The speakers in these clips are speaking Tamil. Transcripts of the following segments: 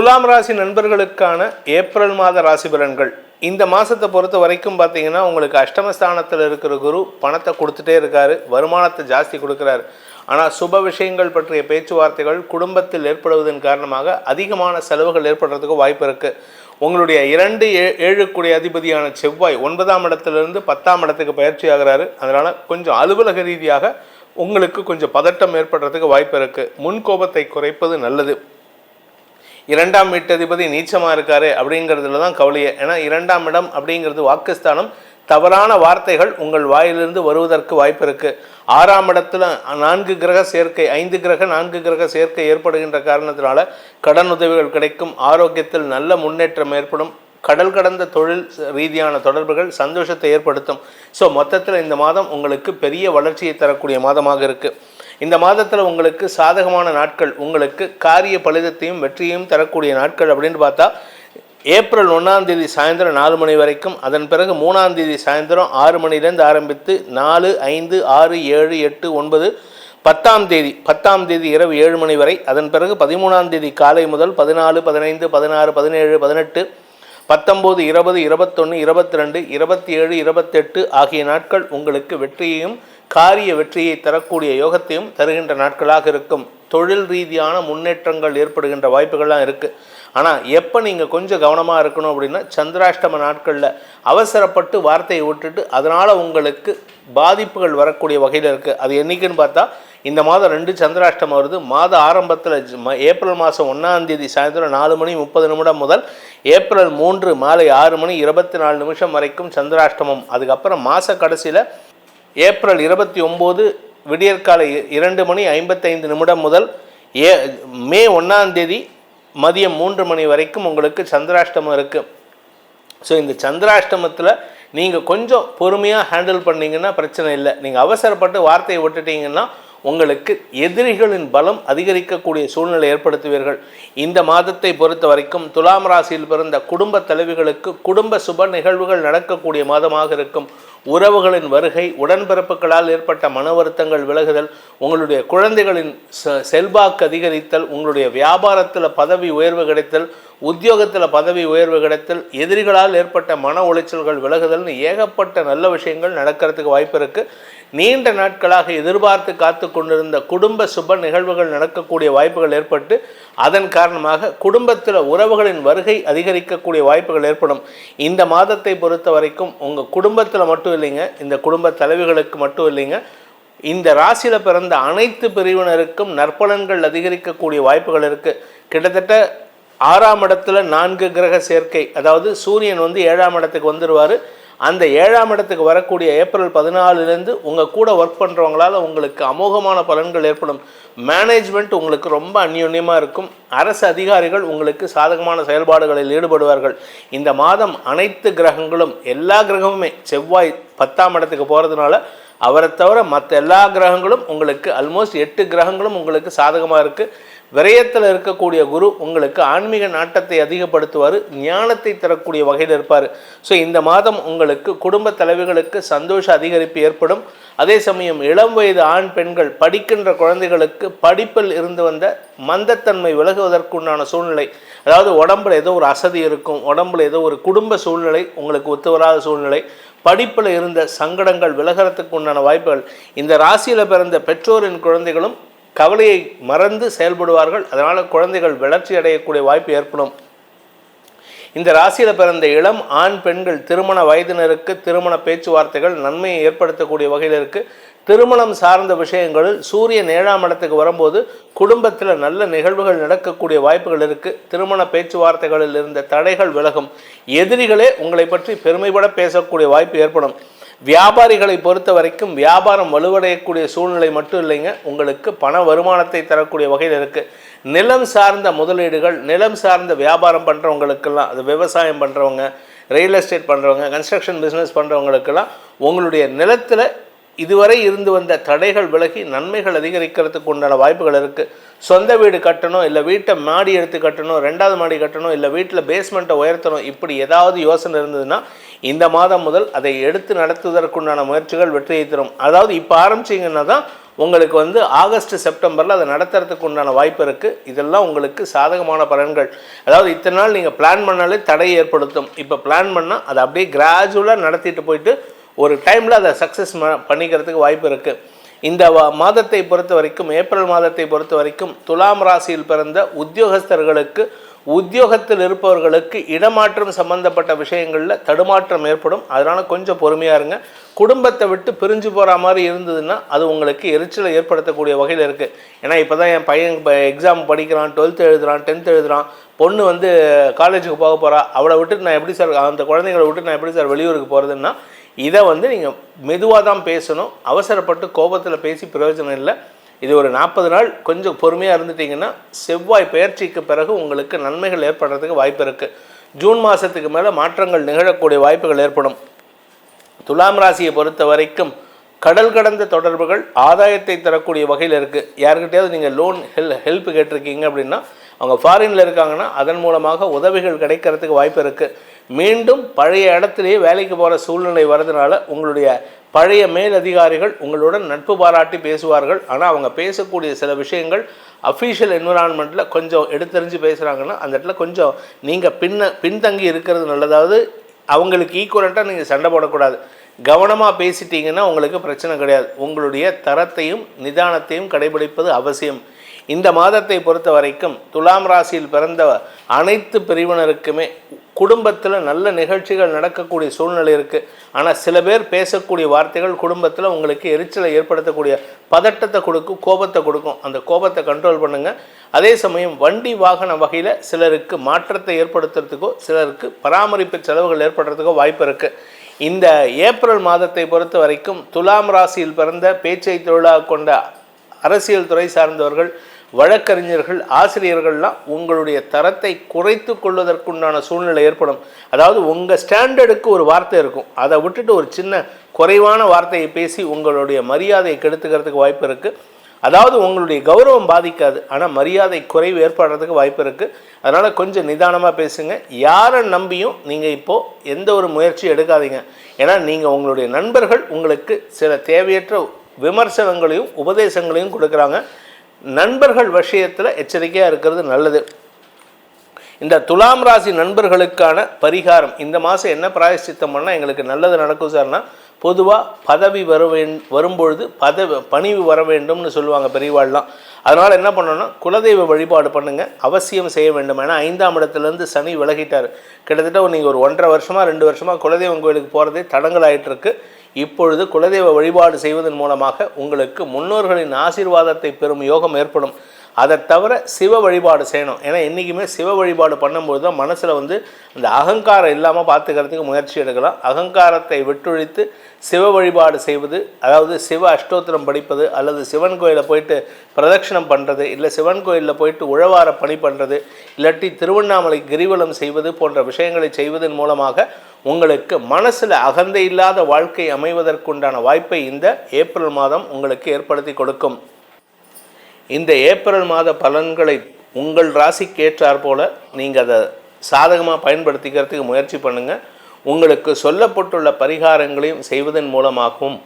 துலாம் ராசி நண்பர்களுக்கான ஏப்ரல் மாத ராசி பலன்கள். இந்த மாதத்தை பொறுத்த வரைக்கும் பார்த்தீங்கன்னா உங்களுக்கு அஷ்டமஸ்தானத்தில் இருக்கிற குரு பணத்தை கொடுத்துட்டே இருக்காரு. வருமானத்தை ஜாஸ்தி கொடுக்குறாரு. ஆனால் சுப விஷயங்கள் பற்றிய பேச்சுவார்த்தைகள் குடும்பத்தில் ஏற்படுவதன் காரணமாக அதிகமான செலவுகள் ஏற்படுறதுக்கு வாய்ப்பு இருக்குது உங்களுடைய இரண்டு ஏ ஏழுக்குடைய அதிபதியான செவ்வாய் ஒன்பதாம் இடத்திலிருந்து பத்தாம் இடத்துக்கு பயிற்சி ஆகிறாரு. அதனால் கொஞ்சம் அலுவலக ரீதியாக உங்களுக்கு கொஞ்சம் பதட்டம் ஏற்படுறதுக்கு வாய்ப்பு இருக்குது முன் கோபத்தை குறைப்பது நல்லது. இரண்டாம் வீட்டதிபதி நீச்சமாக இருக்காரு அப்படிங்கிறதுல தான் கவலையே. ஏன்னா இரண்டாம் இடம் அப்படிங்கிறது வாக்குஸ்தானம். தவறான வார்த்தைகள் உங்கள் வாயிலிருந்து வருவதற்கு வாய்ப்பு இருக்குது ஆறாம் இடத்துல நான்கு கிரக சேர்க்கை ஐந்து கிரக நான்கு கிரக சேர்க்கை ஏற்படுகின்ற காரணத்தினால கடன் உதவிகள் கிடைக்கும். ஆரோக்கியத்தில் நல்ல முன்னேற்றம் ஏற்படும். கடல் கடந்த தொழில் ரீதியான தொடர்புகள் சந்தோஷத்தை ஏற்படுத்தும். ஸோ மொத்தத்தில் இந்த மாதம் உங்களுக்கு பெரிய வளர்ச்சியை தரக்கூடிய மாதமாக இருக்குது இந்த மாதத்தில் உங்களுக்கு சாதகமான நாட்கள் உங்களுக்கு காரிய பலிதத்தையும் வெற்றியையும் தரக்கூடிய நாட்கள் அப்படின்னு பார்த்தா ஏப்ரல் ஒன்றாம் தேதி சாயந்தரம் நாலு மணி வரைக்கும் அதன் பிறகு மூணாம் தேதி சாயந்தரம் ஆறு மணிலேருந்து ஆரம்பித்து நாலு ஐந்து ஆறு ஏழு எட்டு ஒன்பது பத்தாம் தேதி பத்தாம் தேதி இரவு ஏழு மணி வரை அதன் பிறகு பதிமூணாம் தேதி காலை முதல் பதினாலு பதினைந்து பதினாறு பதினேழு பதினெட்டு பத்தொம்போது இருபது இருபத்தொன்று இருபத்தி ரெண்டு இருபத்தி ஏழு இருபத்தெட்டு ஆகிய நாட்கள் உங்களுக்கு வெற்றியையும் காரிய வெற்றியை தரக்கூடிய யோகத்தையும் தருகின்ற நாட்களாக இருக்கும். தொழில் ரீதியான முன்னேற்றங்கள் ஏற்படுகின்ற வாய்ப்புகள்லாம் இருக்குது ஆனால் எப்போ நீங்கள் கொஞ்சம் கவனமாக இருக்கணும் அப்படின்னா சந்திராஷ்டம நாட்களில் அவசரப்பட்டு வார்த்தையை விட்டுட்டு அதனால் உங்களுக்கு பாதிப்புகள் வரக்கூடிய வகையில் இருக்குது அது என்றைக்குன்னு பார்த்தா இந்த மாதம் ரெண்டு சந்திராஷ்டமம் வருது. மாத ஆரம்பத்தில் ஏப்ரல் மாதம் ஒன்றாந்தேதி சாயந்தரம் நாலு மணி முப்பது நிமிடம் முதல் ஏப்ரல் மூன்று மாலை ஆறு மணி இருபத்தி நாலு நிமிஷம் வரைக்கும் சந்திராஷ்டமம். அதுக்கப்புறம் மாத கடைசியில் ஏப்ரல் இருபத்தி ஒம்பது விடியற்காலை இரண்டு மணி ஐம்பத்தைந்து நிமிடம் முதல் ஏ மே ஒன்றாம் தேதி மதியம் மூன்று மணி வரைக்கும் உங்களுக்கு சந்திராஷ்டமம் இருக்குது ஸோ இந்த சந்திராஷ்டமத்தில் நீங்கள் கொஞ்சம் பொறுமையாக ஹேண்டில் பண்ணீங்கன்னா பிரச்சனை இல்லை. நீங்கள் அவசரப்பட்டு வார்த்தையை விட்டுட்டீங்கன்னா உங்களுக்கு எதிரிகளின் பலம் அதிகரிக்கக்கூடிய சூழ்நிலை ஏற்படுத்துவீர்கள். இந்த மாதத்தை பொறுத்த வரைக்கும் துலாம் ராசியில் பிறந்த குடும்ப தலைவிகளுக்கு குடும்ப சுப நிகழ்வுகள் நடக்கக்கூடிய மாதமாக இருக்கும். உறவுகளின் வருகை உடன்பிறப்புகளால் ஏற்பட்ட மன வருத்தங்கள் விலகுதல் உங்களுடைய குழந்தைகளின் செ- செல்வாக்கு அதிகரித்தல் உங்களுடைய வியாபாரத்தில் பதவி உயர்வு கிடைத்தல் உத்தியோகத்தில் பதவி உயர்வு கிடைத்தல் எதிரிகளால் ஏற்பட்ட மன உளைச்சல்கள் விலகுதல்னு ஏகப்பட்ட நல்ல விஷயங்கள் நடக்கிறதுக்கு வாய்ப்பு இருக்குது நீண்ட நாட்களாக எதிர்பார்த்து காத்து கொண்டிருந்த குடும்ப சுப நிகழ்வுகள் நடக்கக்கூடிய வாய்ப்புகள் ஏற்பட்டு அதன் காரணமாக குடும்பத்தில் உறவுகளின் வருகை அதிகரிக்கக்கூடிய வாய்ப்புகள் ஏற்படும். இந்த மாதத்தை பொறுத்த வரைக்கும் உங்கள் குடும்பத்தில் மட்டும் இல்லைங்க இந்த குடும்ப தலைவிகளுக்கு மட்டும் இல்லைங்க இந்த ராசியில் பிறந்த அனைத்து பிரிவினருக்கும் நற்பலன்கள் அதிகரிக்கக்கூடிய வாய்ப்புகள் இருக்குது கிட்டத்தட்ட ஆறாம் இடத்துல நான்கு கிரக சேர்க்கை அதாவது சூரியன் வந்து ஏழாம் இடத்துக்கு வந்துடுவார் அந்த ஏழாம் இடத்துக்கு வரக்கூடிய ஏப்ரல் பதினாலுலேருந்து உங்கள் கூட ஒர்க் பண்ணுறவங்களால உங்களுக்கு அமோகமான பலன்கள் ஏற்படும். மேனேஜ்மெண்ட் உங்களுக்கு ரொம்ப அந்யோன்யமாக இருக்கும். அரசு அதிகாரிகள் உங்களுக்கு சாதகமான செயல்பாடுகளில் ஈடுபடுவார்கள். இந்த மாதம் அனைத்து கிரகங்களும் எல்லா கிரகமுமே செவ்வாய் பத்தாம் இடத்துக்கு போகிறதுனால அவரை தவிர மற்ற எல்லா கிரகங்களும் உங்களுக்கு ஆல்மோஸ்ட் எட்டு கிரகங்களும் உங்களுக்கு சாதகமாக இருக்குது விரயத்தில் இருக்கக்கூடிய குரு உங்களுக்கு ஆன்மீக நாட்டத்தை அதிகப்படுத்துவார் ஞானத்தை தரக்கூடிய வகையில் இருப்பார். ஸோ இந்த மாதம் உங்களுக்கு குடும்ப தலைவிகளுக்கு சந்தோஷ அதிகரிப்பு ஏற்படும். அதே சமயம் இளம் வயது ஆண் பெண்கள் படிக்கின்ற குழந்தைகளுக்கு படிப்பில் இருந்து வந்த மந்தத்தன்மை விலகுவதற்குண்டான சூழ்நிலை. அதாவது உடம்புல ஏதோ ஒரு அசதி இருக்கும் உடம்புல ஏதோ ஒரு குடும்ப சூழ்நிலை உங்களுக்கு ஒத்து வராத சூழ்நிலை. படிப்பில் இருந்த சங்கடங்கள் விலகிறதுக்கு உண்டான வாய்ப்புகள். இந்த ராசியில் பிறந்த பெற்றோரின் குழந்தைகளும் கவலையை மறந்து செயல்படுவார்கள். அதனால் குழந்தைகள் வளர்ச்சி அடையக்கூடிய வாய்ப்பு ஏற்படும். இந்த ராசியில் பிறந்த இளம் ஆண் பெண்கள் திருமண வயதினருக்கு திருமண பேச்சுவார்த்தைகள் நன்மையை ஏற்படுத்தக்கூடிய வகையில் இருக்கு. திருமணம் சார்ந்த விஷயங்களில் சூரியன் ஏழாம் இடத்துக்கு வரும்போது குடும்பத்தில் நல்ல நிகழ்வுகள் நடக்கக்கூடிய வாய்ப்புகள் இருக்குது திருமண பேச்சுவார்த்தைகளில் இருந்த தடைகள் விலகும். எதிரிகளே உங்களை பற்றி பெருமைப்பட பேசக்கூடிய வாய்ப்பு ஏற்படும். வியாபாரிகளை பொறுத்த வரைக்கும் வியாபாரம் வலுவடையக்கூடிய சூழ்நிலை மட்டும் இல்லைங்க. உங்களுக்கு பண வருமானத்தை தரக்கூடிய வகையில் இருக்குது நிலம் சார்ந்த முதலீடுகள் நிலம் சார்ந்த வியாபாரம் பண்ணுறவங்களுக்கெல்லாம் அது விவசாயம் பண்ணுறவங்க ரியல் எஸ்டேட் பண்ணுறவங்க கன்ஸ்ட்ரக்ஷன் பிஸ்னஸ் பண்ணுறவங்களுக்கெல்லாம் உங்களுடைய நிலத்தில் இதுவரை இருந்து வந்த தடைகள் விலகி நன்மைகள் அதிகரிக்கிறதுக்கு உண்டான வாய்ப்புகள் இருக்குது சொந்த வீடு கட்டணும் இல்லை வீட்டை மாடி எடுத்து கட்டணும் ரெண்டாவது மாடி கட்டணும் இல்லை வீட்டில் பேஸ்மெண்ட்டை உயர்த்தணும் இப்படி ஏதாவது யோசனை இருந்ததுன்னா இந்த மாதம் முதல் அதை எடுத்து நடத்துவதற்குண்டான முயற்சிகள் வெற்றியை தரும். அதாவது இப்போ ஆரம்பிச்சிங்கன்னா தான் உங்களுக்கு வந்து ஆகஸ்ட் செப்டம்பரில் அதை நடத்துறதுக்கு உண்டான வாய்ப்பு இருக்குது இதெல்லாம் உங்களுக்கு சாதகமான பலன்கள். அதாவது இத்தனை நாள் நீங்கள் பிளான் பண்ணாலே தடை ஏற்படுத்தும். இப்போ பிளான் பண்ணால் அதை அப்படியே கிராஜுவலாக நடத்திட்டு போயிட்டு ஒரு டைமில் அதை சக்ஸஸ் பண்ணிக்கிறதுக்கு வாய்ப்பு இருக்குது இந்த மாதத்தை பொறுத்த வரைக்கும் ஏப்ரல் மாதத்தை பொறுத்த வரைக்கும் துலாம் ராசியில் பிறந்த உத்தியோகஸ்தர்களுக்கு உத்தியோகத்தில் இருப்பவர்களுக்கு இடமாற்றம் சம்பந்தப்பட்ட விஷயங்களில் தடுமாற்றம் ஏற்படும். அதனால் கொஞ்சம் பொறுமையாக இருங்க. குடும்பத்தை விட்டு பிரிஞ்சு போகிற மாதிரி இருந்ததுன்னா அது உங்களுக்கு எரிச்சலை ஏற்படுத்தக்கூடிய வகையில் இருக்குது ஏன்னா இப்போ தான் என் பையன் இப்போ எக்ஸாம் படிக்கிறான் டுவெல்த்து எழுதுறான் டென்த் எழுதுகிறான் பொண்ணு வந்து காலேஜுக்கு போக போகிறா அவளை விட்டுட்டு நான் எப்படி சார் அந்த குழந்தைங்களை விட்டு நான் எப்படி சார் வெளியூருக்கு போகிறதுன்னா இதை வந்து நீங்கள் மெதுவாக தான் பேசணும். அவசரப்பட்டு கோபத்தில் பேசி பிரயோஜனம் இல்லை. இது ஒரு நாற்பது நாள் கொஞ்சம் பொறுமையாக இருந்துட்டிங்கன்னா செவ்வாய் பயிற்சிக்கு பிறகு உங்களுக்கு நன்மைகள் ஏற்படுறதுக்கு வாய்ப்பு இருக்குது ஜூன் மாதத்துக்கு மேலே மாற்றங்கள் நிகழக்கூடிய வாய்ப்புகள் ஏற்படும். துலாம் ராசியை பொறுத்த வரைக்கும் கடல் கடந்த தொடர்புகள் ஆதாயத்தை தரக்கூடிய வகையில் இருக்குது யாருக்கிட்டையாவது நீங்கள் லோன் ஹெல் ஹெல்ப் கேட்டிருக்கீங்க அப்படின்னா அவங்க ஃபாரினில் இருக்காங்கன்னா அதன் மூலமாக உதவிகள் கிடைக்கிறதுக்கு வாய்ப்பு இருக்குது மீண்டும் பழைய இடத்துலையே வேலைக்கு போகிற சூழ்நிலை வரதுனால உங்களுடைய பழைய மேலதிகாரிகள் உங்களுடன் நட்பு பாராட்டி பேசுவார்கள். ஆனால் அவங்க பேசக்கூடிய சில விஷயங்கள் அஃபீஷியல் என்விரான்மெண்ட்டில் கொஞ்சம் எடுத்தறிஞ்சு பேசுகிறாங்கன்னா அந்த இடத்துல கொஞ்சம் நீங்கள் பின்ன பின்தங்கி இருக்கிறது நல்லதாவது அவங்களுக்கு ஈக்குவலண்ட்டாக நீங்கள் சண்டை போடக்கூடாது. கவனமாக பேசிட்டீங்கன்னா உங்களுக்கு பிரச்சனை கிடையாது. உங்களுடைய தரத்தையும் நிதானத்தையும் கடைபிடிப்பது அவசியம். இந்த மாதத்தை பொறுத்த வரைக்கும் துலாம் ராசியில் பிறந்த அனைத்து பிரிவினருக்குமே குடும்பத்தில் நல்ல நிகழ்ச்சிகள் நடக்கக்கூடிய சூழ்நிலை இருக்குது ஆனால் சில பேர் பேசக்கூடிய வார்த்தைகள் குடும்பத்தில் உங்களுக்கு எரிச்சலை ஏற்படுத்தக்கூடிய பதட்டத்தை கொடுக்கும் கோபத்தை கொடுக்கும். அந்த கோபத்தை கண்ட்ரோல் பண்ணுங்கள் அதே சமயம் வண்டி வாகன வகையில் சிலருக்கு மாற்றத்தை ஏற்படுத்துறதுக்கோ சிலருக்கு பராமரிப்பு செலவுகள் ஏற்படுறதுக்கோ வாய்ப்பு இருக்குது இந்த ஏப்ரல் மாதத்தை பொறுத்த வரைக்கும் துலாம் ராசியில் பிறந்த பேச்சை தொழிலாக கொண்ட அரசியல் துறை சார்ந்தவர்கள் வழக்கறிஞர்கள் ஆசிரியர்கள்லாம் உங்களுடைய தரத்தை குறைத்து கொள்வதற்குண்டான சூழ்நிலை ஏற்படும். அதாவது உங்கள் ஸ்டாண்டர்டுக்கு ஒரு வார்த்தை இருக்கும். அதை விட்டுட்டு ஒரு சின்ன குறைவான வார்த்தையை பேசி உங்களுடைய மரியாதையை கெடுத்துக்கிறதுக்கு வாய்ப்பு இருக்குது அதாவது உங்களுடைய கௌரவம் பாதிக்காது. ஆனால் மரியாதை குறைவு ஏற்படுறதுக்கு வாய்ப்பு இருக்குது அதனால் கொஞ்சம் நிதானமாக பேசுங்க. யாரை நம்பியும் நீங்கள் இப்போது எந்த ஒரு முயற்சியும் எடுக்காதீங்க. ஏன்னா நீங்கள் உங்களுடைய நண்பர்கள் உங்களுக்கு சில தேவையற்ற விமர்சனங்களையும் உபதேசங்களையும் கொடுக்குறாங்க. நண்பர்கள் விஷயத்தில் எச்சரிக்கையாக இருக்கிறது நல்லது. இந்த துலாம் ராசி நண்பர்களுக்கான பரிகாரம் இந்த மாதம் என்ன பிராயசித்தம் பண்ணால் எங்களுக்கு நல்லது நடக்கும் சார்னா பொதுவாக பதவி வர வரும்பொழுது பதவி பணிவு வர வேண்டும்னு சொல்லுவாங்க பெரியவாள்லாம். அதனால் என்ன பண்ணணும்னா குலதெய்வ வழிபாடு பண்ணுங்கள் அவசியம் செய்ய வேண்டும். ஏன்னா ஐந்தாம் இடத்துலேருந்து சனி விலகிட்டார். கிட்டத்தட்ட நீங்கள் ஒரு ஒன்றரை வருஷமாக ரெண்டு வருஷமாக குலதெய்வம் கோயிலுக்கு போகிறதே தடங்கள் இப்பொழுது குலதெய்வ வழிபாடு செய்வதன் மூலமாக உங்களுக்கு முன்னோர்களின் ஆசீர்வாதத்தை பெறும் யோகம் ஏற்படும். அதை தவிர சிவ வழிபாடு செய்யணும். ஏன்னா என்றைக்குமே சிவ வழிபாடு பண்ணும்போது தான் மனசில் வந்து அந்த அகங்காரம் இல்லாமல் பார்த்துக்கிறதுக்கு முயற்சி எடுக்கலாம். அகங்காரத்தை விட்டொழித்து சிவ வழிபாடு செய்வது அதாவது சிவ அஷ்டோத்திரம் படிப்பது அல்லது சிவன் கோயிலில் போயிட்டு பிரதட்சணம் பண்ணுறது இல்லை சிவன் கோயிலில் போயிட்டு உழவார பணி பண்ணுறது இல்லாட்டி திருவண்ணாமலை கிரிவலம் செய்வது போன்ற விஷயங்களை செய்வதன் மூலமாக உங்களுக்கு மனசில் அகந்தை இல்லாத வாழ்க்கை அமைவதற்குண்டான வாய்ப்பை இந்த ஏப்ரல் மாதம் உங்களுக்கு ஏற்படுத்தி கொடுக்கும். இந்த ஏப்ரல் மாத பலன்களை உங்கள் ராசிக்கு ஏற்றார் போல நீங்கள் அதை சாதகமாக பயன்படுத்திக்கிறதுக்கு முயற்சி பண்ணுங்கள் உங்களுக்கு சொல்லப்பட்டுள்ள பரிகாரங்களையும் செய்வதன் மூலமாகவும்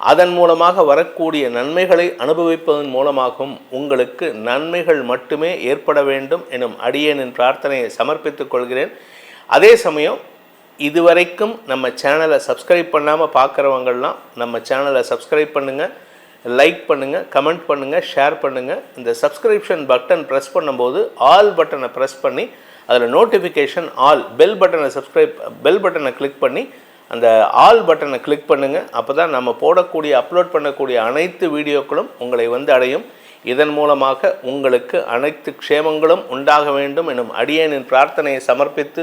அதன் மூலமாக வரக்கூடிய நன்மைகளை அனுபவிப்பதன் மூலமாகவும் உங்களுக்கு நன்மைகள் மட்டுமே ஏற்பட வேண்டும் எனும் அடியேனின் பிரார்த்தனையை சமர்ப்பித்துக் கொள்கிறேன். அதே சமயம் இதுவரைக்கும் நம்ம சேனலை சப்ஸ்கிரைப் பண்ணாமல் பார்க்குறவங்கள்லாம் நம்ம சேனலை சப்ஸ்கிரைப் பண்ணுங்கள் லைக் பண்ணுங்கள் கமெண்ட் பண்ணுங்கள் ஷேர் பண்ணுங்கள் இந்த சப்ஸ்கிரிப்ஷன் பட்டன் ப்ரெஸ் பண்ணும்போது ஆல் பட்டனை ப்ரெஸ் பண்ணி அதில் நோட்டிஃபிகேஷன் ஆல் பெல் பட்டனை சப்ஸ்கிரைப் பெல் பட்டனை கிளிக் பண்ணி அந்த ஆல் பட்டனை கிளிக் பண்ணுங்கள் அப்போ தான் நம்ம போடக்கூடிய அப்லோட் பண்ணக்கூடிய அனைத்து வீடியோக்களும் உங்களை வந்து அடையும். இதன் மூலமாக உங்களுக்கு அனைத்து க்ஷேமங்களும் உண்டாக வேண்டும் எனும் அடியேனின் பிரார்த்தனையை சமர்ப்பித்து